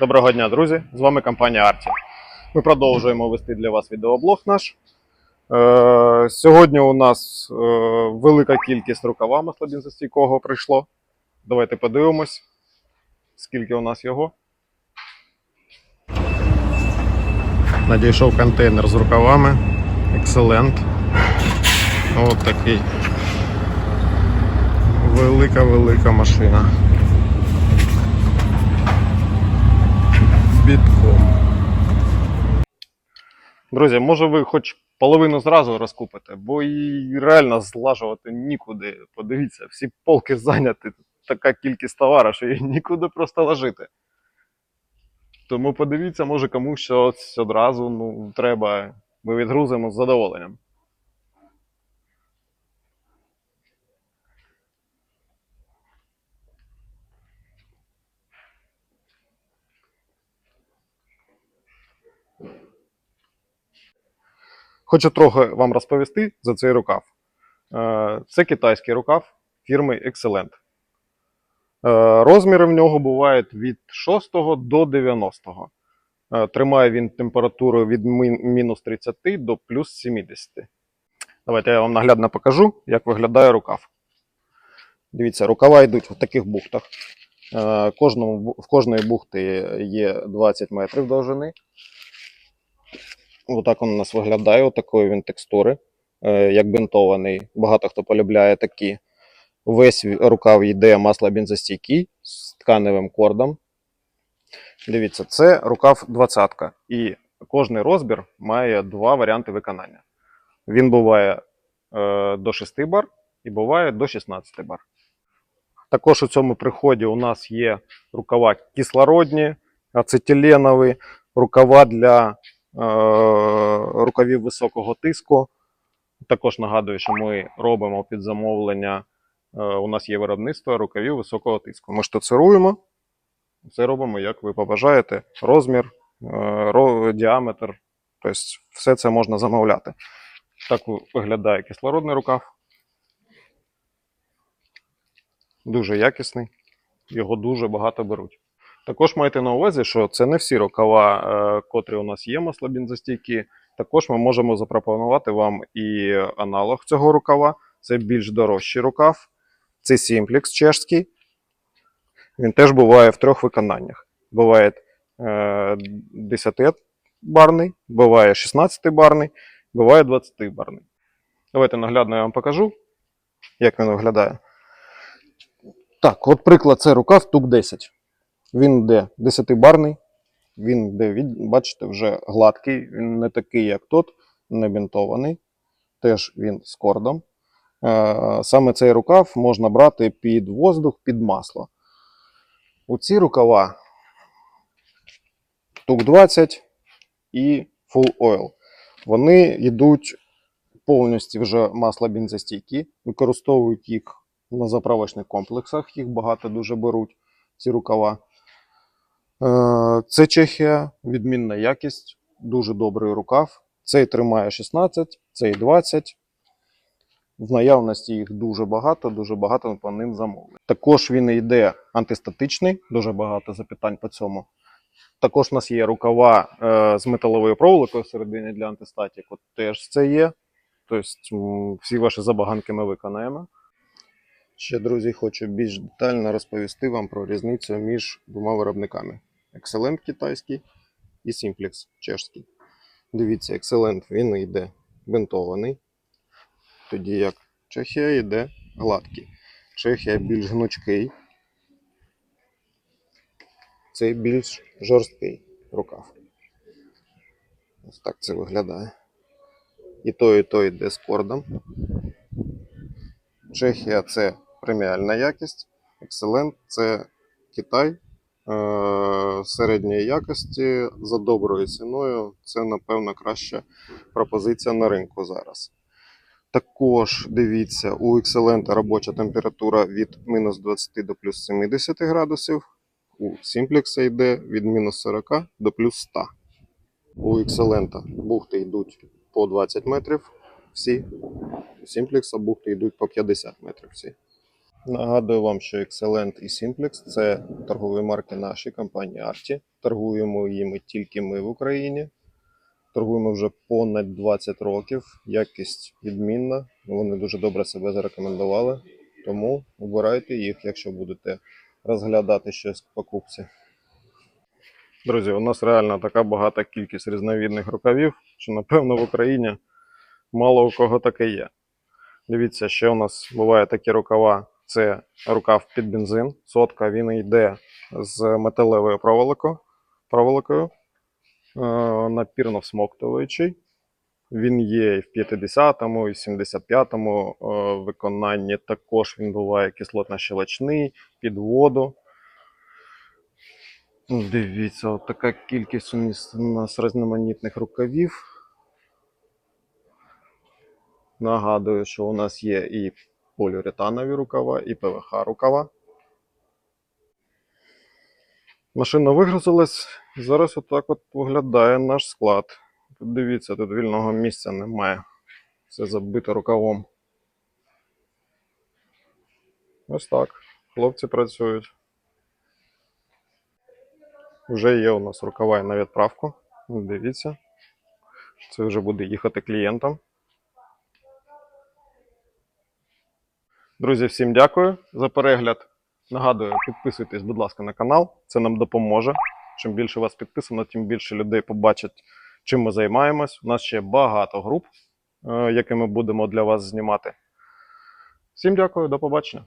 Доброго дня, друзі! З вами компанія Арті. Ми продовжуємо вести для вас відеоблог наш. Е, сьогодні у нас е, велика кількість рукава маслобензостійкого прийшло. Давайте подивимось, скільки у нас його. Надійшов контейнер з рукавами. Excellent. Ось такий. Велика-велика машина. Друзі, може ви хоч половину зразу розкупите, бо і реально злажувати нікуди. Подивіться, всі полки зайняті, така кількість товару, що її нікуди просто ложити. Тому подивіться, може комусь щось одразу ну, треба. Ми відгрузимо з задоволенням. Хочу трохи вам розповісти за цей рукав. Е, Це китайський рукав фірми Excellent. Е, Розміри в нього бувають від 6 до 90. Е, Тримає він температуру від мінус 30 до плюс 70. Давайте я вам наглядно покажу, як виглядає рукав. Дивіться, рукава йдуть в таких бухтах. В кожної бухти є 20 метрів довжини. Отак він у нас виглядає, отакої він текстури, е, як бинтований. Багато хто полюбляє такі. Весь рукав йде маслобензостійкий з тканевим кордом. Дивіться, це рукав 20 і кожний розбір має два варіанти виконання. Він буває е, до 6 бар і буває до 16 бар. Також у цьому приході у нас є рукава кислородні, ацетиленові, рукава для рукавів високого тиску. Також нагадую, що ми робимо під замовлення. е, У нас є виробництво рукавів високого тиску. Ми штуцируємо. Це робимо, як ви побажаєте. Розмір, е, діаметр. Тобто все це можна замовляти. Так виглядає кислородний рукав. Дуже якісний. Його дуже багато беруть. Також майте на увазі, що це не всі рукава, е, котрі у нас є маслобензостійкі. Також ми можемо запропонувати вам і аналог цього рукава. Це більш дорожчий рукав. Це Simplex чешський. Він теж буває в трьох виконаннях. Буває е, 10-барний, буває 16-барний, буває 20-барний. Давайте наглядно я вам покажу, як він виглядає. Так, от приклад, це рукав тук 10. Він йде 10-барний, він йде, від- бачите, вже гладкий, він не такий, як тот, не бінтований. Теж він з кордом. Е, Саме цей рукав можна брати під воздух, під масло. У ці рукава тук 20 і Full Oil. Вони йдуть повністю вже маслобензостійкі, використовують їх на заправочних комплексах, їх багато дуже беруть, ці рукава. Е, Це Чехія, відмінна якість, дуже добрий рукав. Цей тримає 16, цей 20. В наявності їх дуже багато, дуже багато по ним замовлень. Також він йде антистатичний, дуже багато запитань по цьому. Також у нас є рукава е, з металовою проволокою всередині для антистатік. Теж це є. Тобто всі ваші забаганки ми виконаємо. Ще, друзі, хочу більш детально розповісти вам про різницю між двома виробниками: Excellent китайський і Simplex чешський. Дивіться, Excellent він йде бинтований, тоді як Чехія йде гладкий. Чехія більш гнучкий, цей більш жорсткий рукав. Ось так це виглядає. І той, і той йде з кордом. Чехія це преміальна якість, Excellent це Китай середньої якості за доброю ціною. Це, напевно, краща пропозиція на ринку зараз. Також дивіться, у Excellent робоча температура від мінус 20 до плюс 70 градусів. У Simplex йде від мінус 40 до плюс 100. У Excellent бухти йдуть по 20 метрів всі. У Simplex бухти йдуть по 50 метрів всі. Нагадую вам, що Excellent і Simplex це торгові марки нашої компанії Arті. Торгуємо їми тільки ми в Україні. Торгуємо вже понад 20 років. Якість відмінна. Вони дуже добре себе зарекомендували. Тому обирайте їх, якщо будете розглядати щось в покупці. Друзі, у нас реально така багата кількість різновидних рукавів, що напевно в Україні мало у кого таке є. Дивіться, ще у нас буває такі рукава. Це рукав під бензин. Сотка він йде з металевою проволокою, е, напірно всмоктуючий. Він є і в 50-му, і в 75-му е, виконанні. Також він буває кислотно-щелочний, під воду. Дивіться, от така кількість у нас різноманітних рукавів. Нагадую, що у нас є і поліуретанові рукава, і ПВХ рукава. Машина вигрузилась. Зараз отак от виглядає наш склад. Тут дивіться, тут вільного місця немає. Все забито рукавом. Ось так. Хлопці працюють. Вже є у нас рукава і на відправку. Дивіться. Це вже буде їхати клієнтам. Друзі, всім дякую за перегляд. Нагадую, підписуйтесь, будь ласка, на канал. Це нам допоможе. Чим більше вас підписано, тим більше людей побачать, чим ми займаємось. У нас ще багато груп, е, які ми будемо для вас знімати. Всім дякую, до побачення.